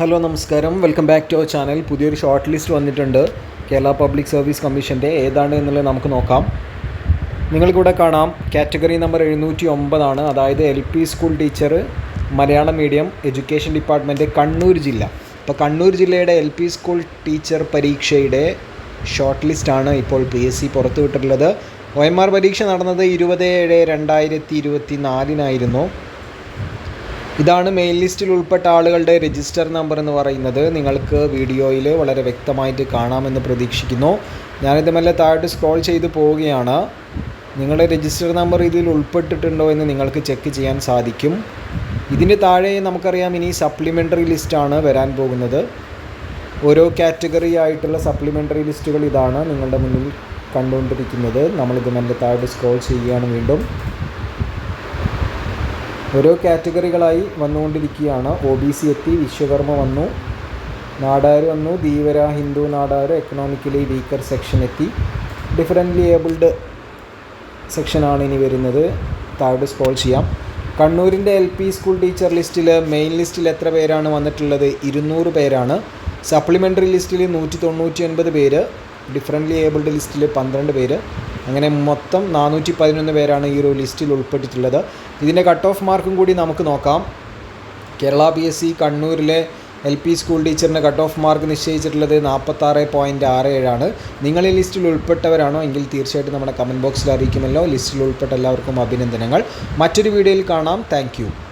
Hello നമസ്കാരം. Welcome back to our channel പുതിയൊരു short list വന്നിട്ടുണ്ട്. കേരള പബ്ലിക് സർവീസ് കമ്മീഷന്റെ ഏതാണ് എന്നുള്ളത് നമുക്ക് നോക്കാം. നിങ്ങൾക്കിവിടെ കാണാം. കാറ്റഗറി നമ്പർ എഴുന്നൂറ്റി ഒമ്പതാണ് അതായത് L P school teacher Malayalam medium education department Kannur ജില്ല. അപ്പോൾ കണ്ണൂർ ജില്ലയുടെ എൽ പി സ്കൂൾ ടീച്ചർ പരീക്ഷയുടെ ഷോർട്ട് ലിസ്റ്റാണ് ഇപ്പോൾ പി എസ് സി പുറത്തുവിട്ടിട്ടുള്ളത്. ഒ എം ആർ പരീക്ഷ നടന്നത് ഇരുപത് ഏഴ് രണ്ടായിരത്തി ഇരുപത്തി നാലിനായിരുന്നു ഇതാണ് മെയിൻ ലിസ്റ്റിൽ ഉൾപ്പെട്ട ആളുകളുടെ രജിസ്റ്റർ നമ്പർ എന്ന് പറയുന്നത്. നിങ്ങൾക്ക് വീഡിയോയിൽ വളരെ വ്യക്തമായിട്ട് കാണാമെന്ന് പ്രതീക്ഷിക്കുന്നു. ഞാനിത് മെല്ലെ താഴോട്ട് സ്ക്രോൾ ചെയ്ത് പോവുകയാണ്. നിങ്ങളുടെ രജിസ്റ്റർ നമ്പർ ഇതിൽ ഉൾപ്പെട്ടിട്ടുണ്ടോ എന്ന് നിങ്ങൾക്ക് ചെക്ക് ചെയ്യാൻ സാധിക്കും. ഇതിന് താഴെ നമുക്കറിയാം ഇനി സപ്ലിമെന്ററി ലിസ്റ്റാണ് വരാൻ പോകുന്നത്. ഓരോ കാറ്റഗറി ആയിട്ടുള്ള സപ്ലിമെന്ററി ലിസ്റ്റുകൾ ഇതാണ് നിങ്ങളുടെ മുന്നിൽ കണ്ടുകൊണ്ടിരിക്കുന്നത്. നമ്മളിത് മെല്ലെ താഴോട്ട് സ്ക്രോൾ ചെയ്യുകയാണ് വീണ്ടും. ഓരോ കാറ്റഗറികളായി വന്നുകൊണ്ടിരിക്കുകയാണ്. ഒ ബി സി എത്തി വിശ്വകർമ്മ വന്നു. നാടാർ വന്നു Dheevara Hindu Nadar economically weaker section എത്തി. ഡിഫറന്റ്ലി ഏബിൾഡ് സെക്ഷനാണ് ഇനി വരുന്നത്. താഴോട്ട് സ്ക്രോൾ ചെയ്യാം. കണ്ണൂരിന്റെ എൽ പി സ്കൂൾ ടീച്ചർ ലിസ്റ്റിൽ മെയിൻ ലിസ്റ്റിൽ എത്ര പേരാണ് വന്നിട്ടുള്ളത്? ഇരുന്നൂറ് പേരാണ്. സപ്ലിമെന്ററി ലിസ്റ്റിൽ നൂറ്റി തൊണ്ണൂറ്റി ഒൻപത് പേര്. ഡിഫറന്റ്ലി ഏബിൾഡ് ലിസ്റ്റിൽ പന്ത്രണ്ട് പേര്. അങ്ങനെ മൊത്തം നാനൂറ്റി പതിനൊന്ന് പേരാണ് ഈ ഒരു ലിസ്റ്റിൽ ഉൾപ്പെട്ടിട്ടുള്ളത്. ഇതിന്റെ കട്ട് ഓഫ് മാർക്കും കൂടി നമുക്ക് നോക്കാം. കേരള പി എസ് സി കണ്ണൂരിലെ എൽ പി സ്കൂൾ ടീച്ചറിന് കട്ട് ഓഫ് മാർക്ക് നിശ്ചയിച്ചിട്ടുള്ളത് നാൽപ്പത്താറ് പോയിന്റ് ആറ് ഏഴാണ്. നിങ്ങൾ ഈ ലിസ്റ്റിൽ ഉൾപ്പെട്ടവരാണോ എങ്കിൽ തീർച്ചയായിട്ടും നമ്മുടെ കമന്റ് ബോക്സിൽ അറിയിക്കുമല്ലോ. ലിസ്റ്റിൽ ഉൾപ്പെട്ട എല്ലാവർക്കും അഭിനന്ദനങ്ങൾ. മറ്റൊരു വീഡിയോയിൽ കാണാം. താങ്ക്